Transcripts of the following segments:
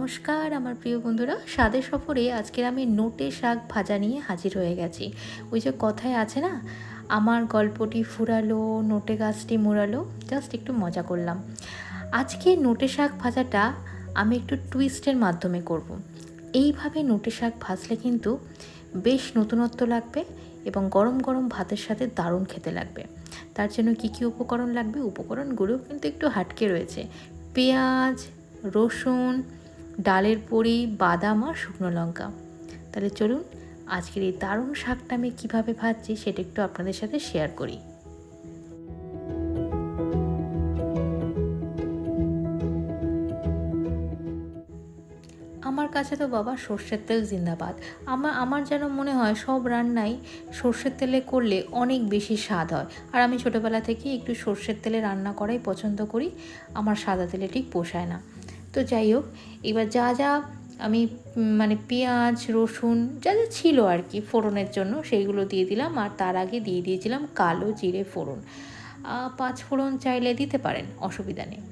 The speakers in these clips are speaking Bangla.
নমস্কার, আমার প্রিয় বন্ধুরা। স্বাদের সফরে আজকের আমি নোটে শাক ভাজা নিয়ে হাজির হয়ে গেছি। ওই যে কথায় আছে না, আমার গল্পটি ফুরালো, নোটে গাছটি মুড়ালো, জাস্ট একটু মজা করলাম। আজকে নোটে শাক ভাজাটা আমি একটু টুইস্টের মাধ্যমে করব। এইভাবে নোটে শাক ভাজলে কিন্তু বেশ নতুনত্ব লাগবে এবং গরম গরম ভাতের সাথে দারুণ খেতে লাগবে। তার জন্য কী কী উপকরণ লাগবে? উপকরণগুলো কিন্তু একটু হাটকে রয়েছে। পেঁয়াজ, রসুন ডালের বড়ি বাদাম আর শুকনো লঙ্কা। তাহলে চলুন আজকের এই দারুণ শাকটা আমি কীভাবে ভাজছি সেটা একটু আপনাদের সাথে শেয়ার করি। আমার কাছে তো বাবা সর্ষের তেল জিন্দাবাদ। আমার আমার যেন মনে হয় সব রান্নাই সর্ষের তেলে করলে অনেক বেশি স্বাদ হয়। আর আমি ছোটোবেলা থেকে একটু সর্ষের তেলে রান্না করাই পছন্দ করি, আমার সাদা তেলে ঠিক পোষায় না। তো যাই হোক, এবার যা যা আমি মানে পেঁয়াজ, রসুন যা যা ছিল আর কি ফোড়নের জন্য সেইগুলো দিয়ে দিলাম আর তার আগে দিয়ে দিয়েছিলাম কালো জিরে ফোড়ন। পাঁচ ফোড়ন চাইলে দিতে পারেন, অসুবিধা নেই।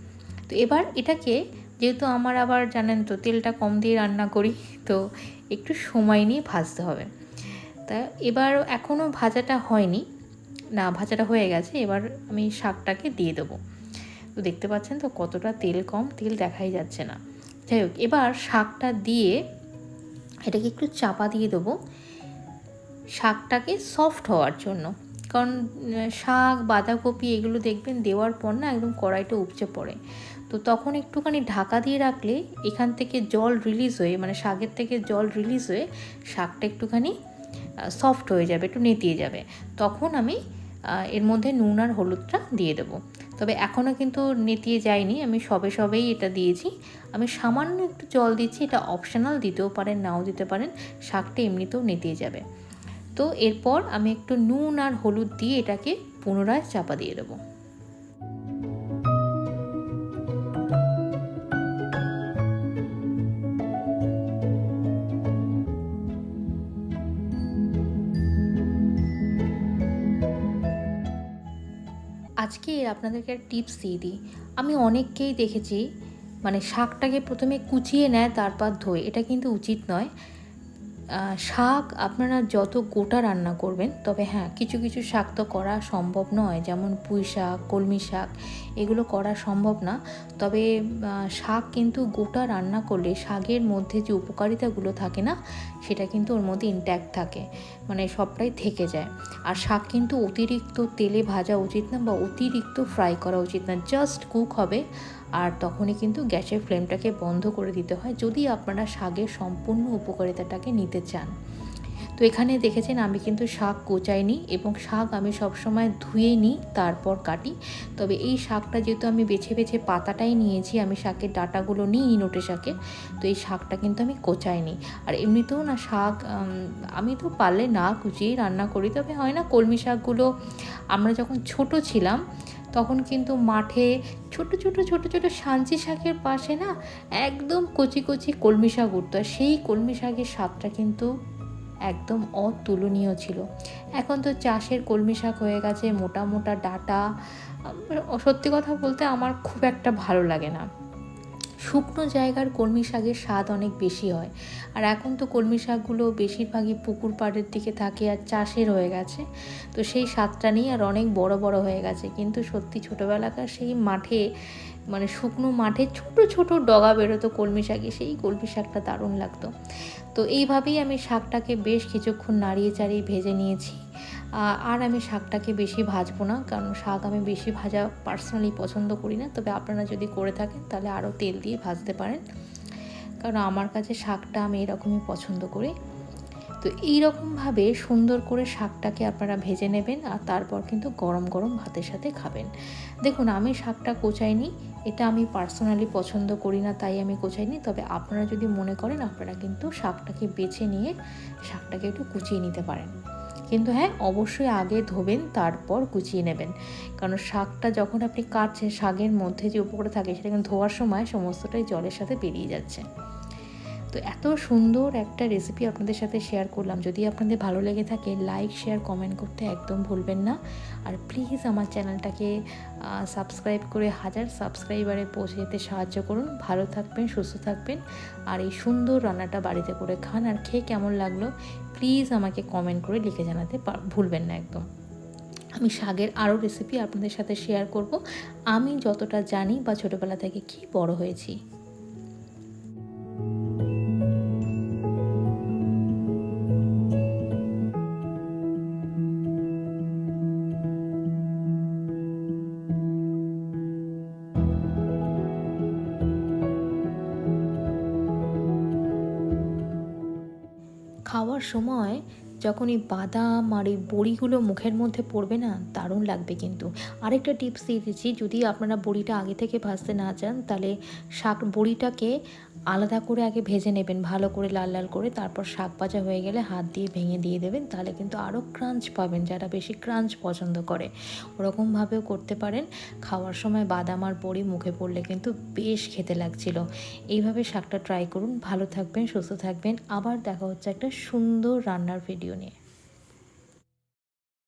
তো এবার এটাকে, যেহেতু আমার আবার জানেন তো তেলটা কম দিয়ে রান্না করি, তো একটু সময় নিয়ে ভাজতে হবে। তা এবার এখনও ভাজাটা হয়নি, না ভাজাটা হয়ে গেছে, এবার আমি শাকটাকে দিয়ে দেবো। তো দেখতে পাচ্ছেন তো কতটা তেল কম, তেল দেখাই যাচ্ছে না। যাই হোক, এবার শাকটা দিয়ে এটাকে একটু চাপা দিয়ে দেবো। শাকটাকে সফট হওয়ার জন্য। কারণ শাক, বাঁধাকপি এগুলো দেখবেন দেওয়ার পর না একদম কড়াইটা উপচে পড়ে। তো তখন একটুখানি ঢাকা দিয়ে রাখলে এখান থেকে জল রিলিজ হয়ে মানে শাকের থেকে জল রিলিজ হয়ে শাকটা একটুখানি সফট হয়ে যাবে, একটু নেতিয়ে যাবে। তখন আমি এর মধ্যে নুন আর হলুদটা দিয়ে দেবো। তবে এখনও কিন্তু নেতিয়ে যায়নি, আমি সবে সবেই এটা দিয়েছি। আমি সামান্য একটু জল দিচ্ছি, এটা অপশনাল দিতেও পারেন, নাও দিতে পারেন, শাকটা এমনিতেও নেতিয়ে যাবে। তো এরপর আমি একটু নুন আর হলুদ দিয়ে এটাকে পুনরায় চাপা দিয়ে দেবো। আজকে আপনাদেরকে একটা টিপস দিয়ে দিই। আমি অনেককেই দেখেছি মানে শাকটাকে প্রথমে কুচিয়ে নেয়, তারপর ধোয়। এটা কিন্তু উচিত নয়। শাক আপনারা যত গোটা রান্না করবেন, তবে হ্যাঁ কিছু কিছু শাক তো করা সম্ভব নয়, যেমন পুঁই শাক, কলমি শাক, এগুলো করা সম্ভব না। তবে শাক কিন্তু গোটা রান্না করলে শাকের মধ্যে যে উপকারিতাগুলো থাকে না, সেটা কিন্তু ওর মধ্যে ইনট্যাক্ট থাকে মানে সবটাই থেকে যায়। আর শাক কিন্তু অতিরিক্ত তেলে ভাজা উচিত না বা অতিরিক্ত ফ্রাই করা উচিত না জাস্ট কুক হবে। আর তখনই কিন্তু গ্যাসের ফ্লেমটাকে বন্ধ করে দিতে হয় যদি আপনারা শাকের সম্পূর্ণ উপকারিতাটাকে নিতে চান। তো এখানে দেখেছেন আমি কিন্তু শাক কোচাইনি এবং শাক আমি সবসময় ধুয়ে নিই তারপর কাটি। তবে এই শাকটা যেহেতু আমি বেছে বেছে পাতাটাই নিয়েছি, আমি শাকের ডাটাগুলো নিই নোটে শাকে, তো এই শাকটা কিন্তু আমি কোচাইনি। আর এমনিতেও না শাক আমি তো পারলে না কুচিয়েই রান্না করি, তবে হয় না কলমি শাকগুলো আমরা যখন ছোট ছিলাম তখন কিন্তু মাঠে ছোট ছোট ছোট ছোট সাঞ্চি শাকের পাশে না একদম কচি কচি কলমি শাক উঠত। আর সেই কলমি শাকের স্বাদটা কিন্তু একদম অতুলনীয় ছিল। এখন তো চাষের কলমি শাক হয়ে গেছে, মোটা মোটা ডাটা। সত্যি কথা বলতে আমার খুব একটা ভালো লাগে না। শুকনো জায়গার কলমি শাকের স্বাদ অনেক বেশি হয়। আর এখন তো কলমি শাকগুলো বেশিরভাগই পুকুর পাড়ের দিকে থাকে আর চাষের হয়ে গেছে। তো সেই স্বাদটা নিয়ে আর অনেক বড় বড় হয়ে গেছে। কিন্তু সত্যি ছোটোবেলাকার সেই মাঠে মানে শুকনো মাঠে ছোট ছোট ডগা বেরোতো কলমি শাকে, সেই কলমি শাকটা দারুণ লাগতো। তো এইভাবেই আমি শাকটাকে বেশ কিছুক্ষণ নাড়িয়ে চাড়িয়ে ভেজে নিয়েছি। আর আমি শাকটাকে বেশি ভাজবো না, কারণ শাক আমি বেশি ভাজা পার্সোনালি পছন্দ করি না। তবে আপনারা যদি করে থাকেন, তাহলে আরও তেল দিয়ে ভাজতে পারেন। কারণ আমার কাছে শাকটা আমি এরকমই পছন্দ করি। তো এইরকমভাবে সুন্দর করে শাকটাকে আপনারা ভেজে নেবেন, আর তারপর কিন্তু গরম গরম ভাতের সাথে খাবেন। দেখুন, আমি শাকটা কোচাইনি, এটা আমি পার্সোনালি পছন্দ করি না, তাই আমি কোচাইনি। তবে আপনারা যদি মনে করেন, আপনারা কিন্তু শাকটাকে বেছে নিয়ে শাকটাকে একটু কুচিয়ে নিতে পারেন। কিন্তু হ্যাঁ অবশ্যই আগে ধোবেন, তারপর কুচিয়ে নেবেন। কারণ শাকটা যখন আপনি কাটছেন, শাকের মধ্যে যে উপকরণ থাকে সেটা কিন্তু ধোয়ার সময় সমস্তটাই জলের সাথে বেরিয়ে যাচ্ছে। তো এত সুন্দর একটা রেসিপি আপনাদের সাথে শেয়ার করলাম। যদি আপনাদের ভালো লেগে থাকে লাইক শেয়ার কমেন্ট করতে একদম ভুলবেন না। আর প্লিজ আমার চ্যানেলটাকে সাবস্ক্রাইব করে হাজার সাবস্ক্রাইবারে পৌঁছে যেতে সাহায্য করুন। ভালো থাকবেন, সুস্থ থাকবেন। আর এই সুন্দর রান্নাটা বাড়িতে করে খান। আর খেয়ে কেমন লাগল প্লিজ আমাকে কমেন্ট করে লিখে জানাতে ভুলবেন না একদম। আমি শাগের আরও রেসিপি আপনাদের সাথে শেয়ার করব। আমি যতটা জানি বা ছোটোবেলা থেকে কি বড় হয়েছি। খাওয়ার সময় যখন এই বাদাম আর এই বড়িগুলো মুখের মধ্যে পড়বে না, দারুণ লাগবে কিন্তু। আরেকটা টিপস দিয়ে দিচ্ছি, যদি আপনারা বড়িটা আগে থেকে ভাজতে না চান, তাহলে শাক, বড়িটাকে আলাদা করে আগে ভেজে নেবেন, ভালো করে লাল লাল করে, তারপর শাক ভাজা হয়ে গেলে হাত দিয়ে ভেঙে দিয়ে দেবেন, তাহলে কিন্তু আরও ক্রাঞ্চ পাবেন, যারা বেশি ক্রাঞ্চ পছন্দ করে। ওরকমভাবেও করতে পারেন, খাওয়ার সময় বাদাম আর বড়ি মুখে পড়লে কিন্তু বেশ খেতে লাগছিল। এইভাবে শাকটা ট্রাই করুন, ভালো থাকবেন, সুস্থ থাকবেন, আবার দেখা হচ্ছে একটা সুন্দর রান্নার ভিডিও। নিয়ে